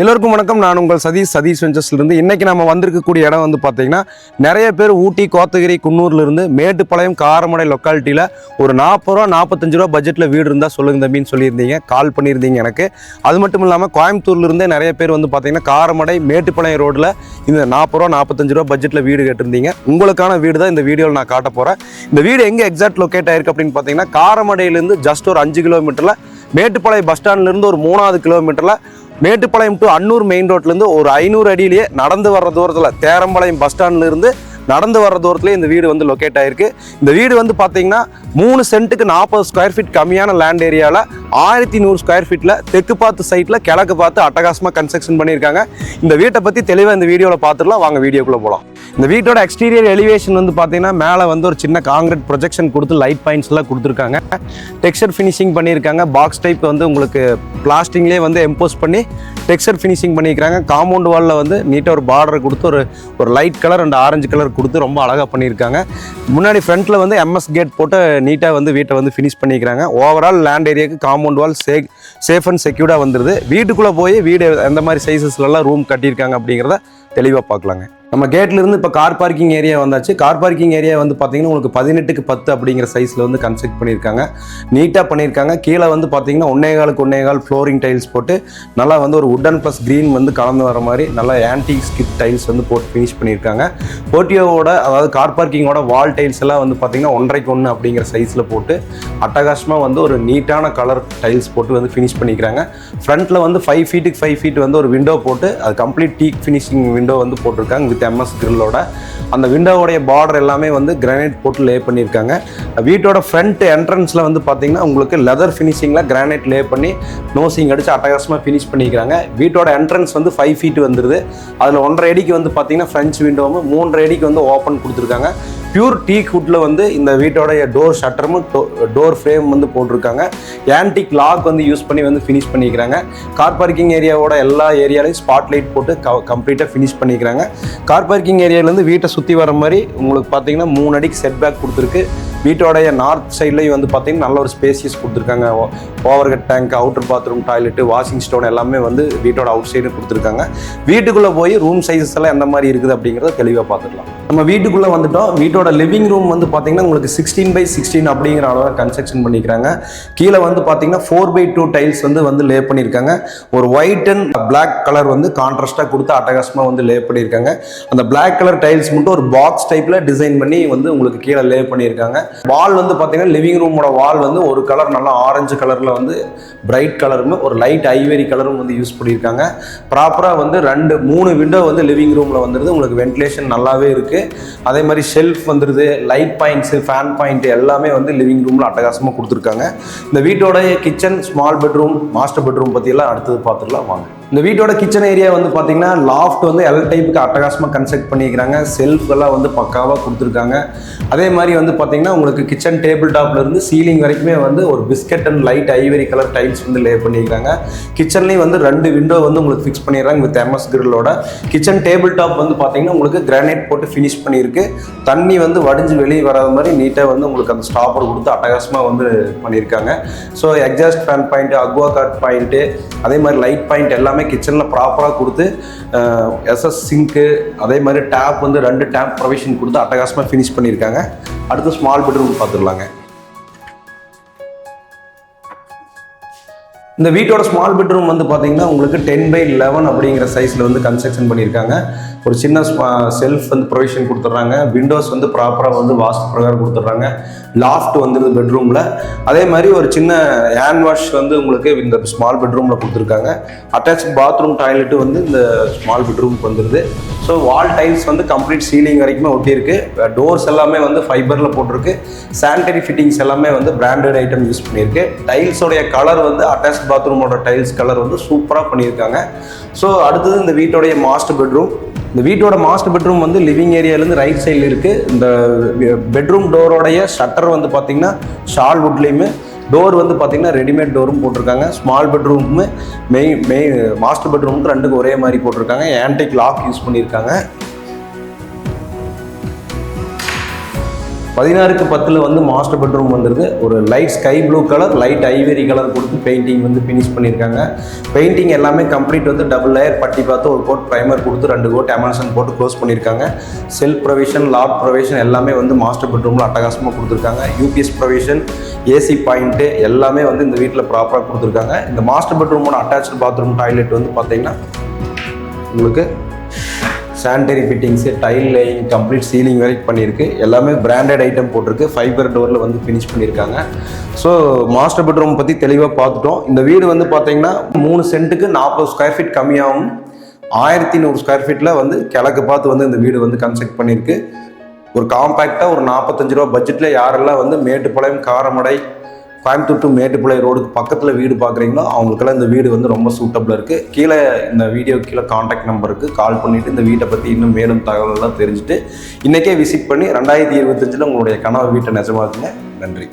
எல்லோருக்கும் வணக்கம். நான் உங்கள் சதீஷ். சதீஷ் வெஞ்சர்ஸ்லேருந்து இன்றைக்கி நம்ம வந்திருக்கக்கூடிய இடம் வந்து பார்த்தீங்கன்னா நிறைய பேர் ஊட்டி கோத்தகிரி குன்னூர்லேருந்து மேட்டுப்பாளையம் காரமடை லொக்காலிட்டியில் ஒரு நாற்பது ரூபா நாற்பத்தஞ்சு ரூபா பட்ஜெட்டில் வீடு இருந்தால் சொல்லுங்க தம்பின்னு சொல்லியிருந்தீங்க. கால் பண்ணியிருந்தீங்க எனக்கு. அது மட்டும் இல்லாமல் கோயம்புத்தூர்லேருந்தே நிறைய பேர் வந்து பார்த்தீங்கன்னா காரமடை மேட்டுப்பாளையம் ரோட்டில் இந்த நாற்பது ரூபா நாற்பத்தஞ்சு ரூபா பட்ஜெட்டில் வீடு கேட்டிருந்தீங்க. உங்களுக்கான வீடு தான் இந்த வீடியோவில் நான் காட்ட போகிறேன் இந்த வீடு எங்கே எக்ஸாக்ட் லொக்கேட் ஆயிருக்கு அப்படின்னு பார்த்தீங்கன்னா காரமடையிலேருந்து ஜஸ்ட் ஒரு அஞ்சு கிலோமீட்டரில் மேட்டுப்பாளையம் பஸ் ஸ்டாண்ட்லேருந்து ஒரு மூணாவது கிலோமீட்டரில் மேட்டுப்பாளையம் டு அன்னூர் மெயின் ரோட்லேருந்து ஒரு ஐநூறு அடியிலேயே நடந்து வர்ற தூரத்தில் தேரம்பாளையம் பஸ் ஸ்டாண்ட்லேருந்து நடந்து வர்ற தூரத்துலேயே இந்த வீடு வந்து லொக்கேட் ஆயிருக்கு. இந்த வீடு வந்து பார்த்தீங்கன்னா மூணு சென்ட்டுக்கு நாற்பது ஸ்கொயர் ஃபீட் கம்மியான லேண்ட் ஏரியாவில் ஆயிரத்தி நூறு ஸ்கொயர் ஃபீட்டில் தெற்கு பார்த்து சைட்டில் கிழக்கு பார்த்து அட்டகாசமாக கன்ஸ்ட்ரக்ஷன் பண்ணியிருக்காங்க. இந்த வீட்டை பற்றி தெளிவாக இந்த வீடியோவில் பார்த்துடலாம் வாங்க வீடியோக்குள்ளே போகலாம் இந்த வீட்டோட எக்ஸ்டீரியர் எலிவேஷன் வந்து பார்த்தீங்கன்னா மேலே வந்து ஒரு சின்ன காங்கிரீட் ப்ரொஜெக்ஷன் கொடுத்து லைட் பாயிண்ட்ஸ் எல்லாம் கொடுத்துருக்காங்க. டெக்ஸ்டர் ஃபினிஷிங் பண்ணியிருக்காங்க. பாக்ஸ் டைப் வந்து உங்களுக்கு பிளாஸ்டிங்லேயே வந்து எம்போஸ் பண்ணி டெக்ஸ்சர் ஃபினிஷிங் பண்ணியிருக்காங்க காம்பவுண்ட் வாலில் வந்து நீட்டாக ஒரு பார்டர் கொடுத்து ஒரு ஒரு light colour and orange colour கொடுத்து ரொம்ப அழகாக பண்ணியிருக்காங்க. முன்னாடி ஃப்ரண்ட்டில் வந்து எம்எஸ் கேட் போட்டு நீட்டாக வந்து வீட்டை வந்து ஃபினிஷ் பண்ணிக்கிறாங்க ஓவரால் லேண்ட் ஏரியாவுக்கு காம்பவுண்ட் வால் சே சேஃப் அண்ட் செக்யூர்டாக வந்துடுது வீட்டுக்குள்ளே போய் வீடு எந்த மாதிரி சைஸஸ்லலாம் ரூம் கட்டியிருக்காங்க அப்படிங்கிறத தெளிவாக பார்க்கலாங்க. நம்ம கேட்லேருந்து இப்போ கார் பார்க்கிங் ஏரியா வந்தாச்சு. கார் பார்க்கிங் ஏரியா வந்து பார்த்தீங்கன்னா உங்களுக்கு பதினெட்டுக்கு பத்து அப்படிங்கிற சைஸில் வந்து கன்ஸ்ட்ரக்ட் பண்ணியிருக்காங்க. நீட்டாக பண்ணியிருக்காங்க. கீழே வந்து பார்த்தீங்கன்னா ஒன்னே காலுக்கு ஒன்னே கால் ஃப்ளோரிங் டைல்ஸ் போட்டு நல்லா வந்து ஒரு உட்டன் ப்ளஸ் க்ரீன் வந்து கலந்து வர மாதிரி நல்லா ஆன்டிக் ஸ்கிப் டைல்ஸ் வந்து போட்டு ஃபினிஷ் பண்ணியிருக்காங்க. போட்டியோவோட அதாவது கார் பார்க்கிங்கோட வால் டைல்ஸ் எல்லாம் வந்து பார்த்தீங்கன்னா ஒன்றரைக்கு ஒன்று அப்படிங்கிற சைஸில் போட்டு அட்டகாசமாக வந்து ஒரு நீட்டான கலர் டைல்ஸ் போட்டு வந்து ஃபினிஷ் பண்ணிக்கிறாங்க. ஃப்ரண்ட்டில் வந்து ஃபைவ் ஃபீட்டுக்கு ஃபைவ் ஃபீட் வந்து ஒரு விண்டோ போட்டு அது கம்ப்ளீட் டீக் ஃபினிஷிங் விண்டோ வந்து போட்டிருக்காங்க. வித் எம்எஸ் கிரில்லோட அந்த விண்டோவோடைய பார்டர் எல்லாமே வந்து கிரானைட் போட்டு லே பண்ணியிருக்காங்க. வீட்டோட ஃப்ரண்ட் என்ட்ரன்ஸில் வந்து பார்த்தீங்கன்னா உங்களுக்கு லெதர் ஃபினிஷிங்கில் கிரானைட் லே பண்ணி நோசிங் அடித்து அட்டகாசமாக ஃபினிஷ் பண்ணிக்கிறாங்க. வீட்டோட என்ட்ரன்ஸ் வந்து ஃபைவ் ஃபீட் வந்துடுது அதில் ஒன்றரை அடிக்கு வந்து பார்த்தீங்கன்னா ஃப்ரெஞ்ச் விண்டோவும் மூன்றரை அடிக்கு வந்து ஓப்பன் கொடுத்துருக்காங்க. பியூர் டீ குட்டில் வந்து இந்த வீட்டோடைய டோர் ஷட்டரும் டோர் ஃப்ரேம் வந்து போட்டிருக்காங்க. ஆன்டிக் லாக் வந்து யூஸ் பண்ணி வந்து ஃபினிஷ் பண்ணிக்கிறாங்க. கார் பார்க்கிங் ஏரியாவோட எல்லா ஏரியாலையும் ஸ்பாட் லைட் போட்டு கம்ப்ளீட்டாக ஃபினிஷ் பண்ணிக்கிறாங்க. கார் பார்க்கிங் ஏரியாவிலேருந்து வீட்டை சுற்றி வர மாதிரி உங்களுக்கு பார்த்தீங்கன்னா மூணு அடிக்கு செட் பேக் கொடுத்துருக்கு. வீட்டோடைய நார்த் சைட்லேயும் வந்து பார்த்தீங்கன்னா நல்ல ஒரு ஸ்பேசியஸ் கொடுத்துருக்காங்க. Overhead tank outer bathroom toilet washing stone எல்லாமே வந்து வீட்டோட அவுட் சைடு கொடுத்துருக்காங்க. வீட்டுக்குள்ளே போய் ரூம் சைஸஸ் எல்லாம் எந்த மாதிரி இருக்குது அப்படிங்கிறத தெளிவாக பார்த்துக்கலாம். நம்ம வீட்டுக்குள்ளே வந்துட்டோம். வீட்டோட லிவிங் ரூம் வந்து பார்த்தீங்கன்னா உங்களுக்கு சிக்ஸ்டீன் பை சிக்ஸ்டீன் அப்படிங்கிற அளவில் கன்ஸ்ட்ரக்ஷன் பண்ணிக்கிறாங்க. கீழே வந்து பார்த்தீங்கன்னா ஃபோர் பை டூ டைல்ஸ் வந்து வந்து லே பண்ணியிருக்காங்க. ஒரு ஒயிட் அண்ட் பிளாக் கலர் வந்து கான்ட்ராஸ்டாக கொடுத்து அட்டகாசமாக வந்து லே பண்ணியிருக்காங்க. அந்த பிளாக் கலர் டைல்ஸ் மட்டும் ஒரு பாக்ஸ் டைப்பில் டிசைன் பண்ணி வந்து உங்களுக்கு கீழே லே பண்ணியிருக்காங்க. வால் வந்து பார்த்தீங்கன்னா லிவிங் ரூமோட வால் வந்து ஒரு கலர் நல்லா ஆரஞ்சு கலரில் வந்து பிரைட் கலரும் ஒரு லைட் ஐவரி கலரும் வந்து யூஸ் பண்ணியிருக்காங்க. ப்ராப்பராக வந்து ரெண்டு மூணு விண்டோ வந்து லிவிங் ரூமில் வந்துடுது உங்களுக்கு வென்டிலேஷன் நல்லாவே இருக்குது அதே மாதிரி ஷெல்ஃப் வந்துடுது லைட் பாயிண்ட்ஸு ஃபேன் பாயிண்ட் எல்லாமே வந்து லிவிங் ரூமில் அட்டகாசமாக கொடுத்துருக்காங்க. இந்த வீட்டோட kitchen small bedroom master bedroom பற்றியெல்லாம் அடுத்தது பார்த்துக்கலாம் வாங்க. இந்த வீட்டோட கிச்சன் ஏரியா வந்து பார்த்தீங்கன்னா லாஃப்ட் வந்து எல் டைப்புக்கு அட்டகாசமாக கன்ஸ்ட்ரக்ட் பண்ணிக்கிறாங்க. செல்ஃப் எல்லாம் வந்து பக்காவாக கொடுத்துருக்காங்க. அதே மாதிரி வந்து பார்த்தீங்கன்னா உங்களுக்கு கிச்சன் டேபிள் டாப்லேருந்து சீலிங் வரைக்குமே வந்து ஒரு biscuit and light ivory colour tiles வந்து லே பண்ணியிருக்காங்க கிச்சன்லேயும் வந்து ரெண்டு விண்டோ வந்து உங்களுக்கு ஃபிக்ஸ் பண்ணிடுறாங்க வித் எம்எஸ் கிரில்லோட கிச்சன் டேபிள் டாப் வந்து பார்த்தீங்கன்னா உங்களுக்கு கிரானைட் போட்டு ஃபினிஷ் பண்ணியிருக்கு. தண்ணி வந்து வடிஞ்சு வெளியே வராத மாதிரி நீட்டாக வந்து உங்களுக்கு அந்த ஸ்டாப்பர் கொடுத்து அட்டகாசமாக வந்து பண்ணியிருக்காங்க. So exhaust fan point aqua guard point அதே மாதிரி லைட் பாயிண்ட் எல்லாமே கிச்சனில் ப்ராப்பராக கொடுத்து எஸ்எஸ் சிங்க்கு அதே மாதிரி டேப் வந்து ரெண்டு டேப் ப்ரொவிஷன் கொடுத்து அட்டகாசமாக ஃபினிஷ் பண்ணியிருக்காங்க. அடுத்து ஸ்மால் பெட்ரூம் பார்த்துடலாங்க. இந்த வீட்டோட ஸ்மால் பெட்ரூம் வந்து பார்த்தீங்கன்னா உங்களுக்கு டென் பை லெவன் அப்படிங்கிற சைஸில் வந்து கன்ஸ்ட்ரக்ஷன் பண்ணியிருக்காங்க. ஒரு சின்ன செல்ஃப் வந்து ப்ரொவிஷன் கொடுத்துட்றாங்க. விண்டோஸ் வந்து ப்ராப்பராக வந்து வாஸ்து பிரகாரம் கொடுத்துட்றாங்க. லாஃப்ட் வந்துடுது பெட்ரூமில் அதே மாதிரி ஒரு சின்ன ஹேண்ட் வாஷ் வந்து உங்களுக்கு இந்த ஸ்மால் பெட்ரூமில் கொடுத்துருக்காங்க. அட்டாச் பாத்ரூம் டாய்லெட்டு வந்து இந்த ஸ்மால் பெட்ரூமுக்கு வந்துடுது ஸோ வால் டைல்ஸ் வந்து கம்ப்ளீட் சீலிங் வரைக்குமே ஒட்டியிருக்கு டோர்ஸ் எல்லாமே வந்து ஃபைபரில் போட்டிருக்கு. சானிடரி ஃபிட்டிங்ஸ் எல்லாமே வந்து பிராண்டட் ஐட்டம் யூஸ் பண்ணியிருக்கு. டைல்ஸோடைய கலர் வந்து அட்டாச் பாத்ரூமோட டைல்ஸ் கலர் வந்து சூப்பராக பண்ணியிருக்காங்க. ஸோ அடுத்தது இந்த வீட்டோடைய மாஸ்டர் பெட்ரூம் இந்த வீட்டோட மாஸ்டர் பெட்ரூம் வந்து லிவிங் ஏரியாலேருந்து ரைட் சைடில் இருக்குது இந்த பெட்ரூம் டோரோடைய ஷட்டர் வந்து பார்த்திங்கன்னா ஷால் வுட்லேயுமே டோர் வந்து பார்த்திங்கன்னா ரெடிமேட் டோரும் போட்டிருக்காங்க. ஸ்மால் பெட்ரூமுமே மெயின் மெயின் மாஸ்டர் பெட்ரூமுக்கு ரெண்டுக்கும் ஒரே மாதிரி போட்டிருக்காங்க. ஆன்டிக் லாக் யூஸ் பண்ணியிருக்காங்க. பதினாறுக்கு பத்தில் வந்து மாஸ்டர் பெட்ரூம் வந்துருது ஒரு light sky blue colour light ivory colour கொடுத்து பெயிண்டிங் வந்து ஃபினிஷ் பண்ணியிருக்காங்க. பெயிண்டிங் எல்லாமே கம்ப்ளீட் வந்து டபுள் லேயர் பட்டி பார்த்து ஒரு கோட் ப்ரைமர் கொடுத்து ரெண்டு கோட் எமல்சன் போட்டு க்ளோஸ் பண்ணியிருக்காங்க. செல்ஃப் ப்ரொவிஷன் லாட் ப்ரொவிஷன் எல்லாமே வந்து மாஸ்டர் பெட்ரூமில் அட்டகாசமாக கொடுத்துருக்காங்க. யூபிஎஸ் ப்ரொவிஷன் ஏசி பாயிண்ட்டு எல்லாமே வந்து இந்த வீட்டில் ப்ராப்பராக கொடுத்துருக்காங்க. இந்த மாஸ்டர் பெட்ரூமோட அட்டாச்சு பாத்ரூம் டாய்லெட் வந்து பார்த்தீங்கன்னா உங்களுக்கு sanitary fittings tile laying complete ceiling வரைக்கும் பண்ணியிருக்கு. எல்லாமே பிராண்டட் ஐட்டம் போட்டிருக்கு. ஃபைபர் டோரில் வந்து ஃபினிஷ் பண்ணியிருக்காங்க. ஸோ மாஸ்டர் பெட்ரூம் பற்றி தெளிவாக பார்த்துட்டோம். இந்த வீடு வந்து பார்த்தீங்கன்னா மூணு சென்ட்டுக்கு நாற்பது ஸ்கொயர் ஃபீட் கம்மியாகும் ஆயிரத்தி நூறு ஸ்கொயர் ஃபீட்டில் வந்து கிழக்கு பார்த்து வந்து இந்த வீடு வந்து கன்ஸ்ட்ரக்ட் பண்ணியிருக்கு. ஒரு காம்பேக்டாக ஒரு நாற்பத்தஞ்சு ரூபா பட்ஜெட்டில் யாரெல்லாம் வந்து மேட்டுப்பாளையம் காரமடை கோயம்புத்தூர் டு மேட்டுப்பாளையம் ரோடுக்கு பக்கத்தில் வீடு பார்க்குறீங்களோ அவங்களுக்கெல்லாம் இந்த வீடு வந்து ரொம்ப சூட்டபிளாக இருக்குது கீழே இந்த வீடியோ கீழே காண்டாக்ட் நம்பருக்கு கால் பண்ணிவிட்டு இந்த வீட்டை பற்றி இன்னும் மேலும் தகவலெல்லாம் தெரிஞ்சுட்டு இன்றைக்கே விசிட் பண்ணி ரெண்டாயிரத்தி இருபத்தஞ்சில் உங்களுடைய கனவு வீட்டை நிஜமாக்குங்க. நன்றி.